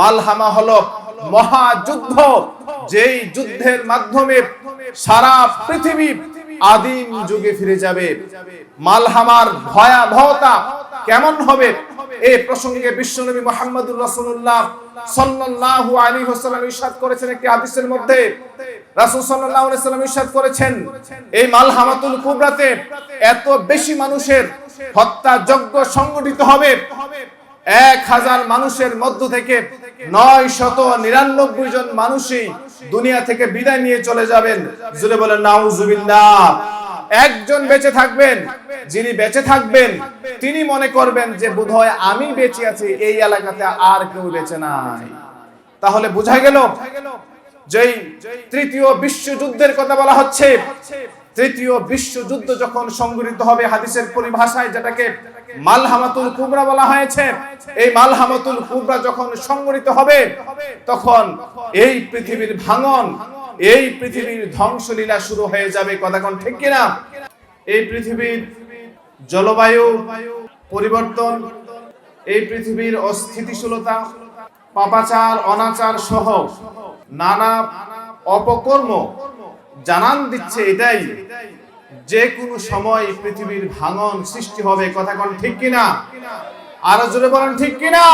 মালহামা হলো মহাযুদ্ধ যেই যুদ্ধের মাধ্যমে সারা পৃথিবী আদিম যুগে ফিরে যাবে। মালহামার ভয়াবহতা কেমন হবে এই প্রসঙ্গে বিশ্বনবী মোহাম্মদুর রাসূলুল্লাহ সাল্লাল্লাহু আলাইহি ওয়াসাল্লাম ইরশাদ করেছেন একটি হাদিসের মধ্যে। রাসূল সাল্লাল্লাহু আলাইহি ওয়াসাল্লাম ইরশাদ করেছেন, এই মালহামাতুল কুবরাতে এত বেশি মানুষের হত্যা যজ্ঞ সংগঠিত হবে এক হাজার মানুষের মধ্য থেকে নয় শত নিরানব্বই জন মানুষই দুনিয়া থেকে বিদায় নিয়ে চলে যাবেন। জুড়ে বলেন, নাউজুবিল্লাহ। একজন বেঁচে থাকবেন, যিনি বেঁচে থাকবেন, তিনি মনে করবেন যে, বোধহয় আমি বেঁচে আছি, এই এলাকাতে আর কেউ বেঁচে নাই। তাহলে বোঝা গেল যেই তৃতীয় বিশ্বযুদ্ধের কথা বলা হচ্ছে, তৃতীয় বিশ্বযুদ্ধ যখন সংঘটিত হবে হাদিসের পরিভাষায় যেটাকে মালহামাতুল কুবরা বলা হয়েছে। এই মালহামাতুল কুবরা যখন সংগঠিত হবে, তখন এই পৃথিবীর ভাঙন, এই পৃথিবীর ধ্বংসলীলা শুরু হয়ে যাবে। কথা কোন ঠিক কিনা? এই পৃথিবীর জলবায়ু পরিবর্তন, এই পৃথিবীর অস্থিতিশীলতা, পাপাচার, অনাচার সহ নানা অপকর্ম জানান দিচ্ছে এটাই। যে কোনো সময় পৃথিবীর ভাঙন সৃষ্টি হবে, কথা কোন ঠিক কিনা? আরও জোরে বলেন ঠিক কিনা?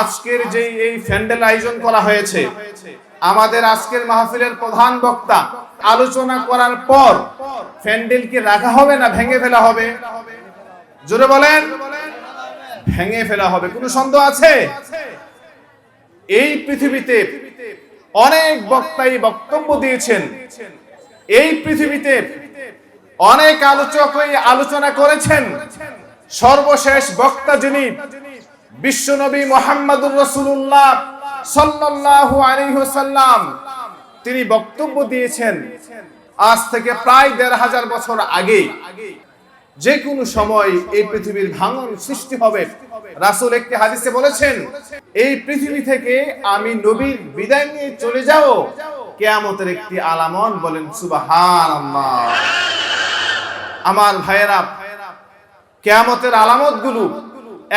আজকের যে এই ফ্যান্ডেল আয়োজন করা হয়েছে, আমাদের আজকের মাহফিলের প্রধান বক্তা আলোচনা করার পর ফ্যান্ডেল কি রাখা হবে না ভেঙে ফেলা হবে? জোরে বলেন। ভেঙে ফেলা হবে, কোনো সন্দেহ আছে? এই পৃথিবীতে অনেক বক্তাই বক্তব্য দিয়েছেন। এই পৃথিবীতে অনেক আলোচক আলোচনা করেছেন। সর্বশেষ বক্তা যিনি বিশ্বনবী মোহাম্মদুর রসুল্লাহ সাল্লাল্লাহু আলাইহি ওয়াসাল্লাম, তিনি বক্তব্য দিয়েছেন আজ থেকে প্রায় দেড় হাজার বছর আগে যে কোনো সময় এই পৃথিবীর ভাঙন সৃষ্টি হবে। রাসূল একটি হাদিসে বলেছেন, এই পৃথিবী থেকে আমি নবীর বিদায় নিয়ে চলে যাও। কেয়ামতের একটি আলামন বলেন, সুবহানাল্লাহ। আমার ভাইয়েরা, কেয়ামতের আলামতগুলো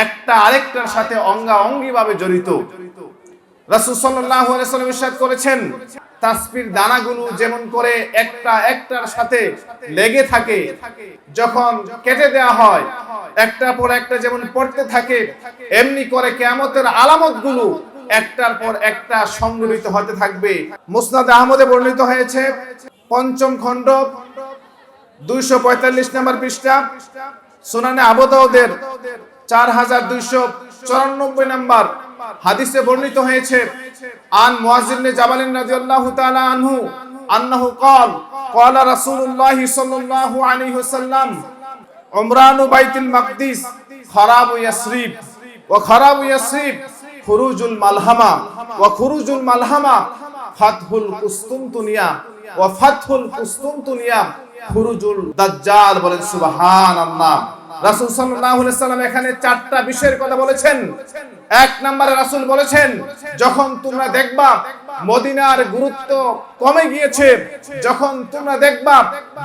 একটা আরেকটার সাথে অঙ্গা অঙ্গি ভাবে জড়িত করেছেন, তাসবির দানাগুলো যেমন করে একটা একটার সাথে লেগে থাকে, যখন কেটে দেয়া হয় একটা পর একটা যেমন পড়তে থাকে, এমনি করে কেয়ামতের আলামতগুলো একটার পর একটা সংগঠিত হতে থাকবে মুসনাদ আহমদে বর্ণিত হয়েছে পঞ্চম খণ্ড দুইশো পঁয়তাল্লিশ নম্বর পৃষ্ঠা সুনানে আবদাউদের চার হাজার দুইশো চুরানব্বই নম্বর হাদিসে বর্ণিত হয়েছে আন মুয়াজিন জাবালিন রাদিয়াল্লাহু তাআলা আনহু আন্নাহু قال قال رسول الله صلى الله عليه وسلم عمران بيت المقدس خراب يثرب وخراب খুরুজুল মালহামা ওয়া খুরুজুল মালহামা ফাতহুল কুস্তুনতুনিয়া ওয়া ফাতহুল কুস্তুনতুনিয়া খুরুজুল দাজ্জাল বলেন, সুবহানাল্লাহ। রাসূল সাল্লাল্লাহু আলাইহি সাল্লাম এখানে চারটা বিষয়ের কথা বলেছেন। এক নম্বরে রাসূল বলেছেন, যখন তোমরা দেখবা মদিনার গুরুত্ব কমে গিয়েছে, যখন তোমরা দেখবা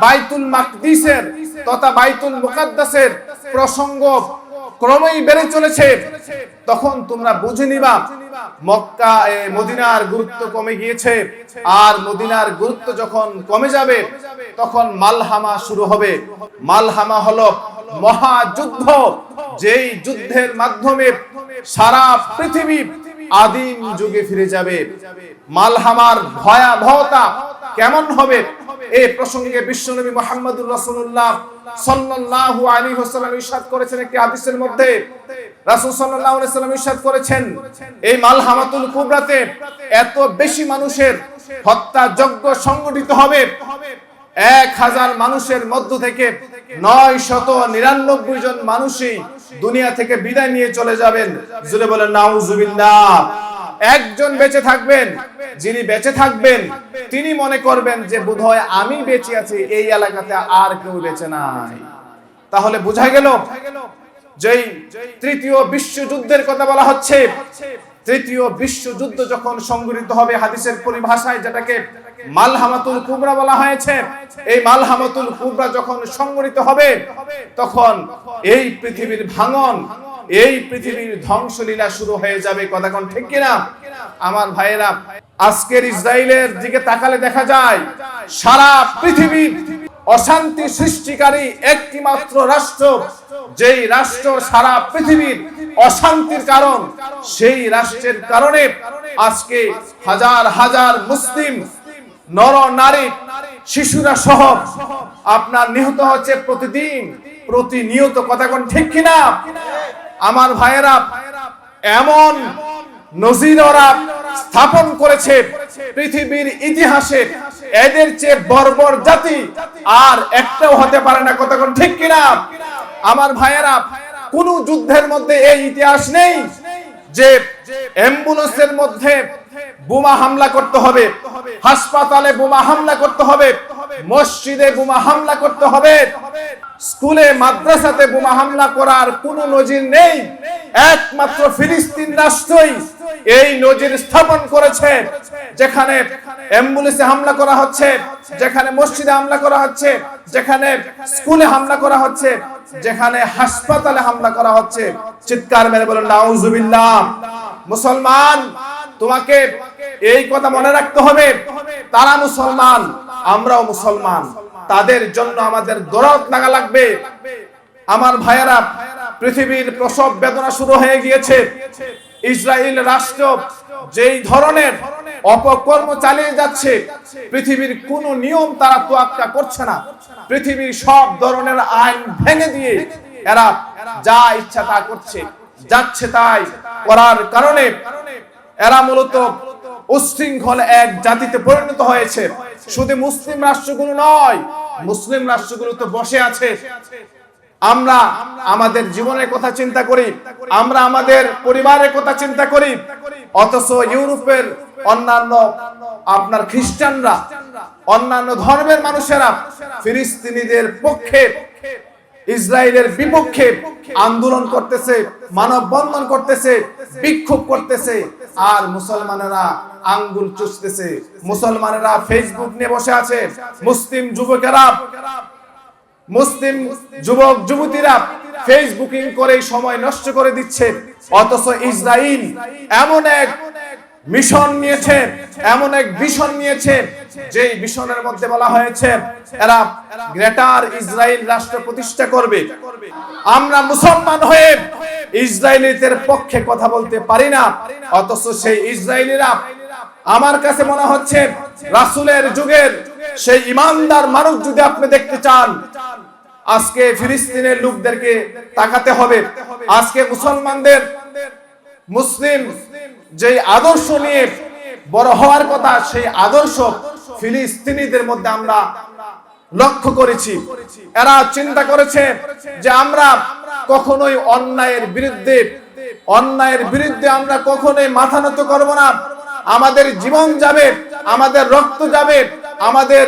বাইতুল মাকদিসের তথা বাইতুল মুকাদ্দাসের প্রসঙ্গ ক্রমেই বেড়ে চলেছে। তখন তোমরা বুঝে নিবা, মক্কা মদিনার গুরুত্ব কমে গিয়েছে। আর মদিনার গুরুত্ব যখন কমে যাবে, তখন মালহামা শুরু হবে। মালহামা হলো মহাযুদ্ধ, যেই যুদ্ধের মাধ্যমে সারা পৃথিবী আদিম যুগে ফিরে যাবে। মালহামার ভয়াবহতা কেমন হবে? এই প্রসঙ্গে বিশ্বনবী মোহাম্মদুর রাসূলুল্লাহ সাল্লাল্লাহু আলাইহি ওয়াসাল্লাম ইরশাদ করেছেন একটি হাদিসের মধ্যে। রাসূল সাল্লাল্লাহু আলাইহি ওয়াসাল্লাম ইরশাদ করেছেন, এই মালহামাতুল কুবরাতে এত বেশি মানুষের হত্যা যজ্ঞ সংগঠিত হবে। এক হাজার মানুষের মধ্য থেকে নয় শত নিরানব্বই জন মানুষই দুনিয়া থেকে বিদায় নিয়ে চলে যাবেন। জুড়ে বলেন, নাউজুবিল্লাহ। একজন বেঁচে থাকবেন, যিনি বেঁচে থাকবেন, তিনি মনে করবেন যে, বোধহয় আমি বেঁচে আছি, এই এলাকাতে আর কেউ বেঁচে নাই। তাহলে বোঝা গেল, যেই তৃতীয় বিশ্বযুদ্ধের কথা বলা হচ্ছে তৃতীয় বিশ্বযুদ্ধ যখন সংঘটিত হবে হাদিসের পরিভাষায় যেটাকে মালহামাতুল কুবরা বলা হয়েছে, এই মালহামাতুল কুবরা যখন সংঘটিত হবে, তখন এই পৃথিবীর ভাঙন, এই পৃথিবীর ধ্বংসলীলা শুরু হয়ে যাবে। কথা কোন ঠিক কিনা? আমার ভাইয়েরা, আজকের ইসরায়েলের দিকে তাকালে দেখা যায়, সারা পৃথিবীর অশান্তি সৃষ্টিকারী একটি মাত্র রাষ্ট্র, যেই রাষ্ট্র সারা পৃথিবীর অশান্তির কারণ, সেই রাষ্ট্রের কারণে আজকে হাজার হাজার মুসলিম, নর, নারী, শিশুরা সহ আপনার নিহত হচ্ছে প্রতিদিন। প্রতিনিয়ত কথা কোন ঠিক কিনা? আমার ভাইয়েরা, এমন নজির স্থাপন করেছে পৃথিবীর ইতিহাসে এদের চেয়ে বর্বর জাতি আর একটাও হতে পারে না। কতক্ষণ? ঠিক কিনা? আমার ভাইয়েরা, কোন যুদ্ধের মধ্যে এই ইতিহাস নেই যে অ্যাম্বুলেন্সের মধ্যে বোমা হামলা করতে হবে, হাসপাতালে বোমা হামলা করতে হবে, মসজিদে বোমা হামলা করতে হবে, স্কুলে, মাদ্রাসাতে বোমা হামলা করার কোনো নজির নেই। একমাত্র ফিলিস্তিন রাষ্ট্রই এই নজির স্থাপন করেছে যেখানে অ্যাম্বুলেন্সে হামলা করা হচ্ছে, যেখানে মসজিদে হামলা করা হচ্ছে, যেখানে স্কুলে হামলা করা হচ্ছে, যেখানে হাসপাতালে হামলা করা হচ্ছে। চিৎকার মেরে বলেন, নাউজুবিল্লাহ। মুসলমান, তোমাকে এই কথা মনে রাখতে হবে, তারা মুসলমান, আমরাও মুসলমান। তাদের জন্য আমাদের দরদ লাগা লাগবে। আমার ভাইয়েরা, পৃথিবীর প্রসব বেদনা শুরু হয়ে গিয়েছে। ইসরায়েল রাষ্ট্র যেই ধরনের অপকর্ম চালিয়ে যাচ্ছে, পৃথিবীর কোন নিয়ম তারা তোয়াক্কা করছে না। পৃথিবীর সব ধরনের আইন ভেঙে দিয়ে এরা যা ইচ্ছা তা করছে, যাচ্ছে তাই করার কারণে এরা মূলত উশৃঙ্খল এক জাতিতে পরিণত হয়েছে। শুধু মুসলিম রাষ্ট্রগুলো নয়, মুসলিম রাষ্ট্রগুলো তো বসে আছে। আমরা আমাদের জীবনের কথা চিন্তা করি, আমরা আমাদের পরিবারের কথা চিন্তা করি, অথচ ইউরোপের অন্যান্য আপনার খ্রিস্টানরা, অন্যান্য ধর্মের মানুষেরা ফিলিস্তিনিদের পক্ষে, ইসরায়েলের বিপক্ষে আন্দোলন করতেছে, মানববন্ধন করতেছে, বিক্ষোভ করতেছে, আর মুসলমানেরা আঙ্গুল চুষতেছে। মুসলমানেরা ফেসবুক নিয়ে বসে আছে। মুসলিম যুবকেরা মুসলিম যুবক, যুবতীরা ফেসবুকিং করে সময় নষ্ট করে দিচ্ছে। অথচ ইসরায়েল এমন এক মিশন নিয়েছে, এমন এক ভিশন নিয়েছে যে মিশনের মধ্যে বলা হয়েছে, এরা গ্রেটার ইসরায়েল রাষ্ট্র প্রতিষ্ঠা করবে। আমরা মুসলমান হয়ে ইসরায়েলিদের পক্ষে কথা বলতে পারি না, অথচ সেই ইসরায়েলিরা আমার কাছে মনে হচ্ছে, রাসূলের যুগের সেই ইমানদার মানুষ যদি আপনি দেখতে চান আজকে ফিলিস্তিনের লোকদেরকে তাকাতে হবে। আজকে মুসলমানদের মুসলিম যে আদর্শ নিয়ে বড় হওয়ার কথা, সেই আদর্শ ফিলিস্তিনিদের মধ্যে আমরা লক্ষ্য করেছি। এরা চিন্তা করেছে যে আমরা কখনোই অন্যায়ের বিরুদ্ধে অন্যায়ের বিরুদ্ধে আমরা কখনোই মাথা নত করব না। আমাদের জীবন যাবে, আমাদের রক্ত যাবে, আমাদের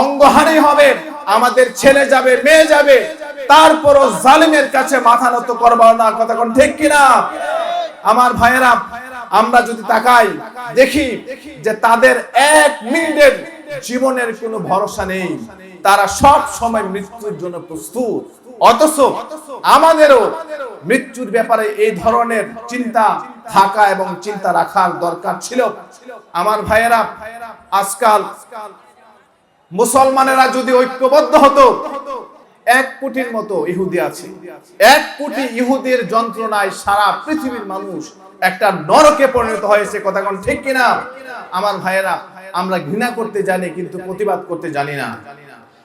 অঙ্গহানি হবে। আমাদের ছেলে যাবে, মেয়ে যাবে, তারপরও জালিমের কাছে মাথা নত করব না, কথা কোন ঠিক কিনা? আমার ভাইয়েরা, আমরা যদি তাকাই, দেখি যে তাদের এক মিনিটের জীবনের কোনো ভরসা নেই। তারা সব সময় মৃত্যুর জন্য প্রস্তুত। অথচ আমাদেরও মৃত্যুর ব্যাপারে এই ধরনের চিন্তা থাকা এবং চিন্তা রাখার দরকার ছিল। আমার ভাইয়েরা, আজকাল মুসলমানেরা যদি ঐক্যবদ্ধ হতো, এক কোটির মতো ইহুদি আছে। এক কোটি ইহুদের যন্ত্রণায় সারা পৃথিবীর মানুষ একটা নরকে পরিণত হয়েছে, কথা কোন ঠিক কিনা? আমার ভাইয়েরা, আমরা ঘৃণা করতে জানি, কিন্তু প্রতিবাদ করতে জানি না।